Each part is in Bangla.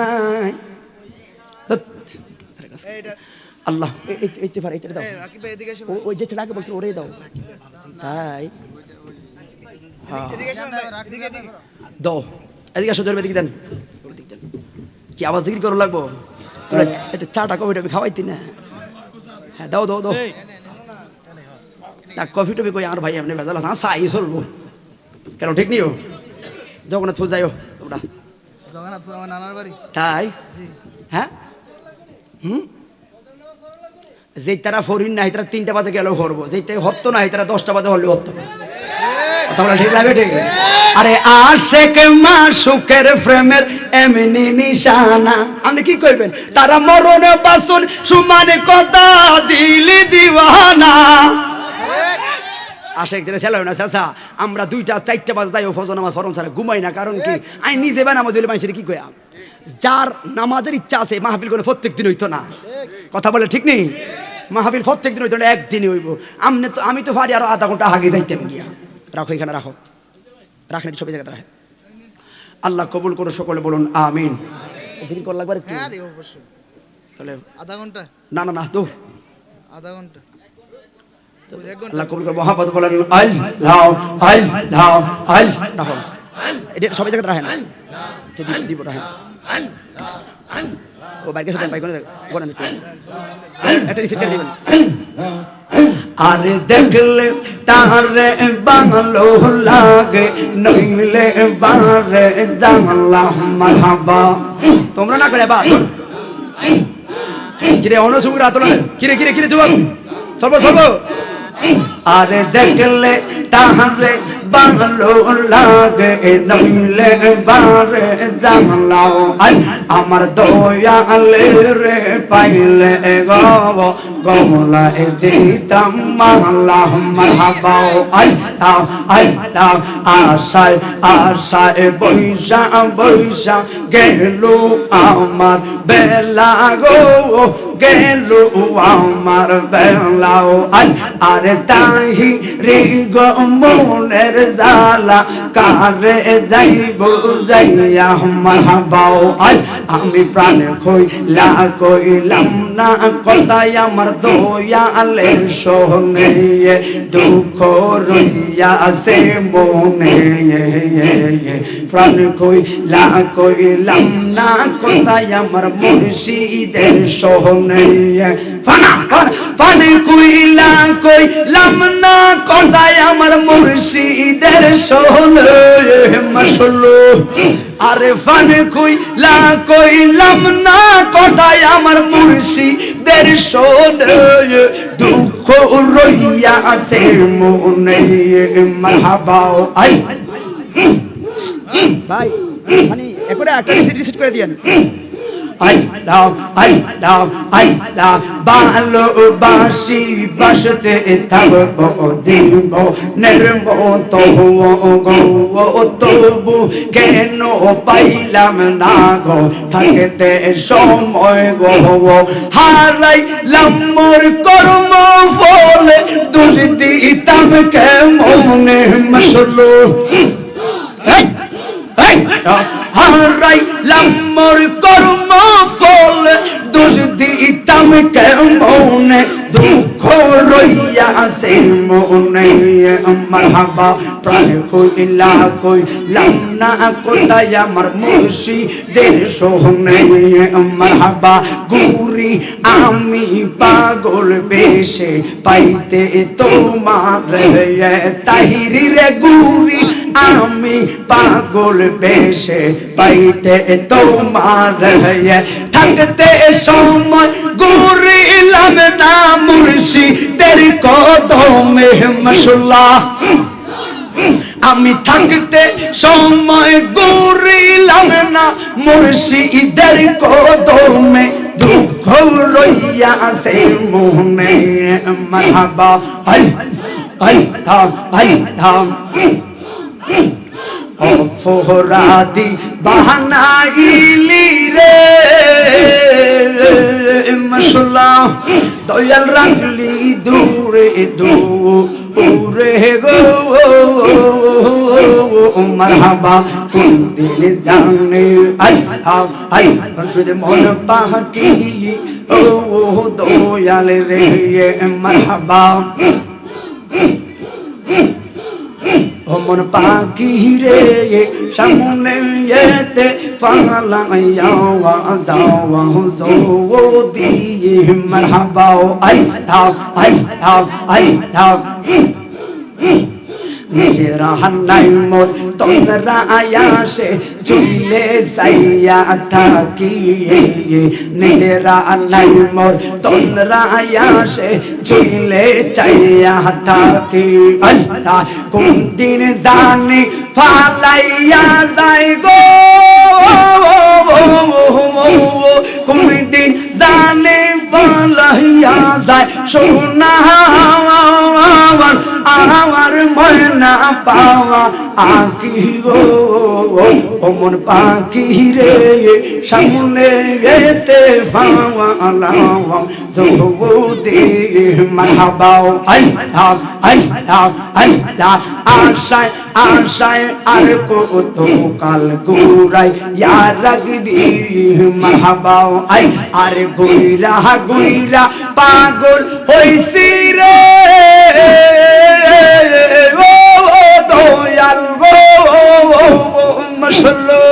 নাই আল্লাহ পারে এইটা দাও। ওই যে ছেলেকে বলছিল ওরে দাও। তাই? হ্যাঁ দাও এদিকে আসো ধরবে এদিকে দেন ওর দিক দেন। কি আওয়াজ জিকির করো লাগবো? তোরা একটা চাটা কফি টফি খাওয়াইতি না হ্যাঁ দাও দাও দাও। না কফি টফি কই আর ভাই এমনি ভেজাল আছে। সাই চলবো কেন ঠিক নিও? জগন্নাথ যাইও তোমরা। জগন্নাথপুর আমার নানার বাড়ি। তাই? হ্যাঁ? হুম? যেই তারা ফরিন না তারা তিনটা বাজে গেলেও যেই তাই হরতো না তারা দশটা বাজে না। কথা ঠিক ঠিক আরে আশেক মা সুখের প্রেমের এমনি নিশানা। আপনি কি কইবেন? তারা মরণ বাসন সুমানে কথা দিলি দিওয়ানা। আশেক দিনে ছেলে না চাচা আমরা দুইটা চারটা বাজে যাই ফজর নামাজ ফরম ছাড়া ঘুমাই না কারণ কি? আমি নিজে বা নামাজ হইলে মানুষের কি কয়া? যার নামাজের ইচ্ছা আছে মাহফিল করে প্রত্যেক দিন হইতো না। কথা বলে ঠিক নেই? মাহফিল প্রত্যেক দিন হইতো না একদিনই হইব। আমনে তো আমি তো পারি আরও আধা ঘণ্টা আগে যাইতাম গিয়া। রাখো এখানে রাখো। রাখেন সব জায়গাতে রাখেন। আল্লাহ কবুল করে সকলে বলুন আমিন। জিকির করা লাগবে একটু। হ্যাঁ তাহলে আধা ঘণ্টা? না না না তো আধা ঘণ্টা? আল্লাহ কবুল করে মোহাম্মদ বলেন আল্লাহ আল্লাহ আল্লাহ রাখো এটা সবাই জায়গাতে রাখেন। এটা দিব রাখেন। ও বাইকের সাথে বাইক করেন একটু। করে দিবেন। আরে দেখলে তারে বাংলো লাগে, নইলে বারে জানলা মারহাবা। তোমরা না করে বা কিরে অনসুগুর আতলা কিরে কিরে কিরে, যুবক? সর্ব সর্ব। Mm-hmm. আরে দেখলে তাহারে বাংলো লাগে নইলে বারে জানলাও আই আমার দয়ালে রে পাইলে গব, গমলা দিতাম মাংলা মারহাবাও আই আও আই আও আশায় আশায় বৈশা বৈশা গেল আমার বেলা গো, গেল আমার বেলাও আই আরে তাহি রে গো মনের জালা, কারে যাইব যাইয়া মারহাবাও আই আমি প্রাণ কইলা কইলাম না কথাই আমার দয়ালে সোনে দুঃখ রইয়া সে মনে, প্রাণ কইলা কইলাম না কথাই আমার মুর্শিদের সোনে ফানা। পান কইলা কইলাম না কথাই আমার মুর্শিদের সোনে মশলো আরে ফান কইলা কইলাম না কথাই আমার মুর্শিদের সোনে দুঃখ রইয়া সে মনে মারহাবাও ভাই মানে একবারে একটা করে দিয়েন। আই দাও আই দাও আই দাও। ভালোবাসি বাসতে থাকব জীব নির্মত গো তবু কেন পাইলাম না গো? থাকতে সময় গো হারাইলাম মোর কর্ম ফলে দোষ দিতাম কেমনে মশলো এই এই হারাইলাম মোর কর্ম ফল দোষ দিতাম কেমনে? দুঃখ রইয়া সে মনে আমার হাবা। প্রাণ কইলা কইলাম না কোথায় আমার মুর্শি? দের সোহনে আমার হাবা। গুরি আমি পাগল বেশে পাইতে তোমার তাহিরি রে গুরি। আমি পাগল বেশে পাইতে তোমার থাকতে সময় গুরিলাম না মুর্শি দের কদমে মশলা আমি থাকতে সময় গুরিলাম না মুর্শিদের কদমে দুঃখ লইয়া সে মনে। মারহাবা আই আই ধাম আই ধাম। অফরাদি বাহানাইলি রে। মশলা, দয়াল রাখলি দূরে দূর গো। মারহাবা, কোন দিন জানে? আল্লাহ আল্লাহ শুধু মন পাকি ও দয়াল রে মারহাবা। অমন পাখি রে সামনে এতে ফালাইয়া যাওয়া জো দিয়ে মারহাবাও আই ধাও আই ধাও মেয়েরা হান্নাই মোর তোমরা আয়াসে চুইলে সাইয়া থাকি মেয়েরা হান্নাই মোর তোমরা আয়াসে চুইলে চাইয়া থাকি। আল্লাহ কোন দিন জানি ফালাইয়া যাই গো। কোন দিন জানে ফালাইয়া যায়। সোনা আমার আমার ময়না পাওয়া আকি গো। অমন পাখি রে, সামনে এতে পাওয়া জহুদি আল্লাহ আল্লাহ আশায় আশায় আর কত কাল গুরাই ইয়া রাগবি মারহাবাও। আই, আর গুইরা গুইরা পাগল হইছি রে। ও দয়াল গো মশলো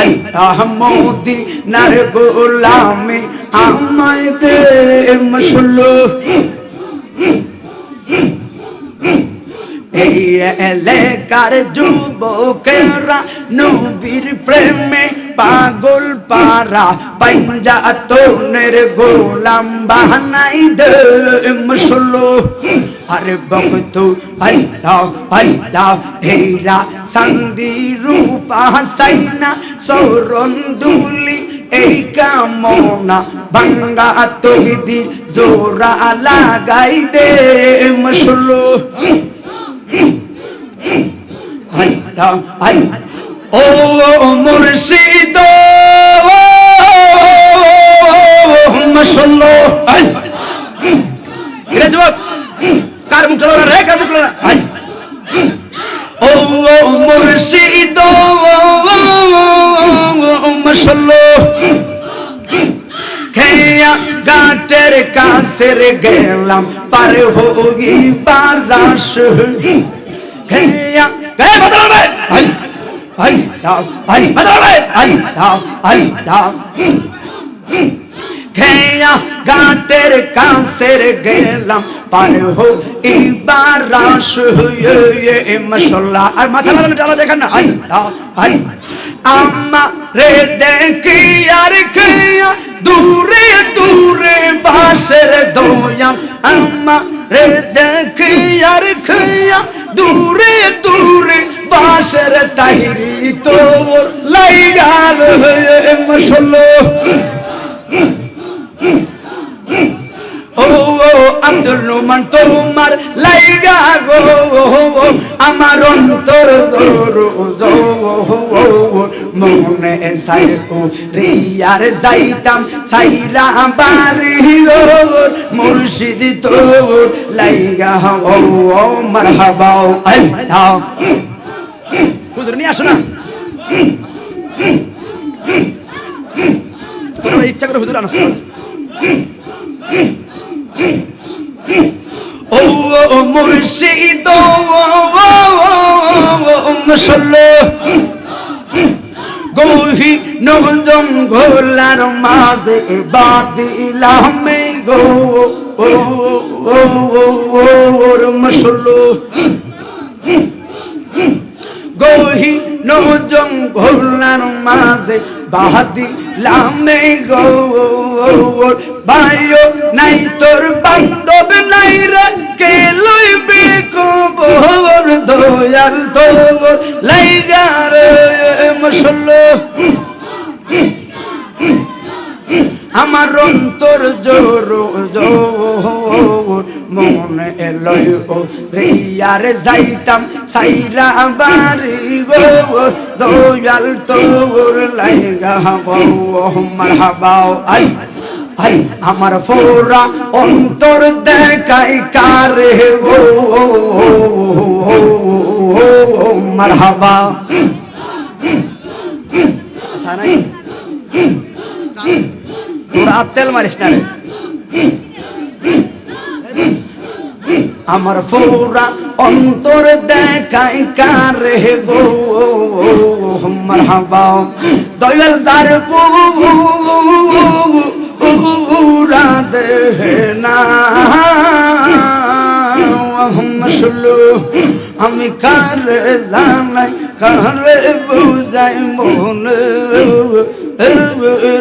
আল্লাহ মোদি নার গোলামে আমায় দে মশলো এলাকার যুবকেরা নবীর প্রেমে পাগল পারা পাঞ্জা তোনের গোলাম বাহানাই দে মুসলো আরে ভক্ত আল্লাহ আল্লাহ হেরা সান্দি রূপা সাইনা সরণ দুলি এই কামনা বাঙ্গা তগদির জোরা লাগাই দে মশলো আল্লাহ আল্লাহ ও মুর্শিদ মশলো এটা জবাব কার মুখ চলো না রে, কার মুখ চলো না। ও মুর্শিদ মশলো খেয়া গাটের কাছের গেলাম, পার হই বারাস খেয়া গে বদলাবে আই আই দাও আই বদলাবে আই দাও আই দাও খেয়া গাটের কাছের গেলাম, পার হো, এবার রাস হয়ে মশলা আর মাথা লাগানো ডালা দেখেন না। আই দাও আই। আমা রে দেখি আর খেয়া দূরে দূরে বাসের দোয়াম আমা রে দেখি আর খেয়া দূরে দূরে বাসের তাহিরি তোর লাইগার হয়ে মশলো ও আব্দুল রহমান তোমার লাইগা গো, আমার অন্তর জোর মনে সাইকো রিয়ার যাইতাম সাইরা বাড়ি মুর্শিদ তোর লাইগা ও মারহাবা আল্লাহ। হুজুর, নিয়ে আসো না। তোমরা ইচ্ছা করে হুজুর আনস না। ও মুর্শিদ গহি নজম ঘোলার মাঝে বাদিলাম গো। ও ওর মশলো গহি নজম ঘোলার মাঝে বাহাদি লামে গো ভাইও, নাই তোর বান্ধব নাই রে, কে লইবে কবর দয়াল তোর লাইগা রে মশলো আমার অন্তর জোর জোর। মনে এলই ও রিয়ার যাইতাম, সাইরা বাড়ি গো দয়াল তোর লাইগা গো মারহাবাও, আই ভাই আমার ফোরা অন্তর দেখাই কারে ও মারহাবা। সানাই তোরা তেল মারিস না রে। আমার ফোরা অন্তর দেখাই কারে গো। মারহাবা। দয়াল যার পুরা দে না। মসলু আমি কারে জানাই, কারে বুঝাই মন।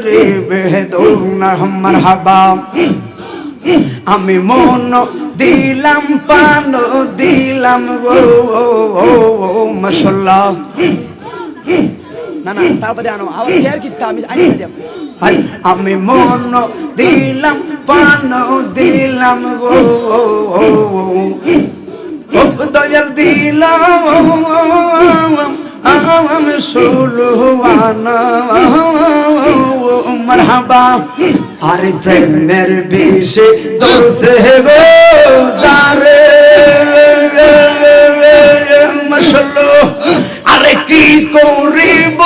রে বেদনা, মারহাবা। আমি মন দিলাম পান দিলাম গো মশলা না না তাড়াতাড়ি আনো আবার চেয়ার কিনতে আমি আনি দিলাম ভাই আমি মন দিলাম পান দিলাম গো ও দয়াল দিলাম আমি সুলহানা মারহাবা আরে প্রেমের বিষে দোষে গো দারে মশলো আরে কি করিব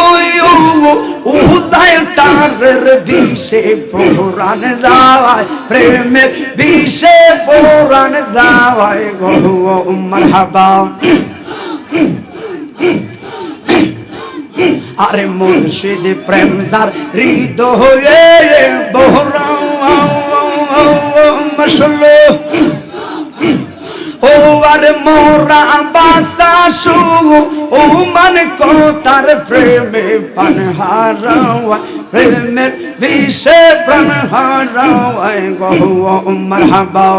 উজায় তারের বিষে পুরাণ যাওয়ায় প্রেমের বিষে পুরাণ যাওয়ায় গো মারহাবা আরে মুর্শিদ প্রেম সার হৃদয়ে বহরা মশলো। ও আরে মোরা বাসা সু ও মন কো তার প্রেমে পান হারাওয়া প্রেমের বিষে প্রাণ হারাওয়া গো মারহাবা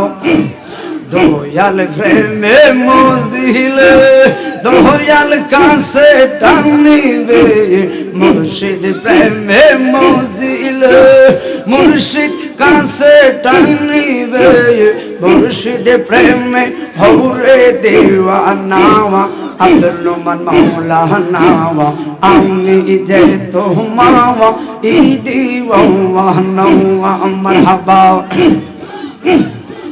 দয়াল প্রেমে মজিলে, দয়াল কাছে টানিবে। মুর্শিদ প্রেমে মজিলে, মুর্শিদ কাছে টানিবে। মুর্শিদ প্রেমে হৌরে দেওয়া নাওয়া আব্দুল নোমান মাওলা নাওয়া আমি যে তো মাওয়া ই দিওয়া নওয়া মারহাবা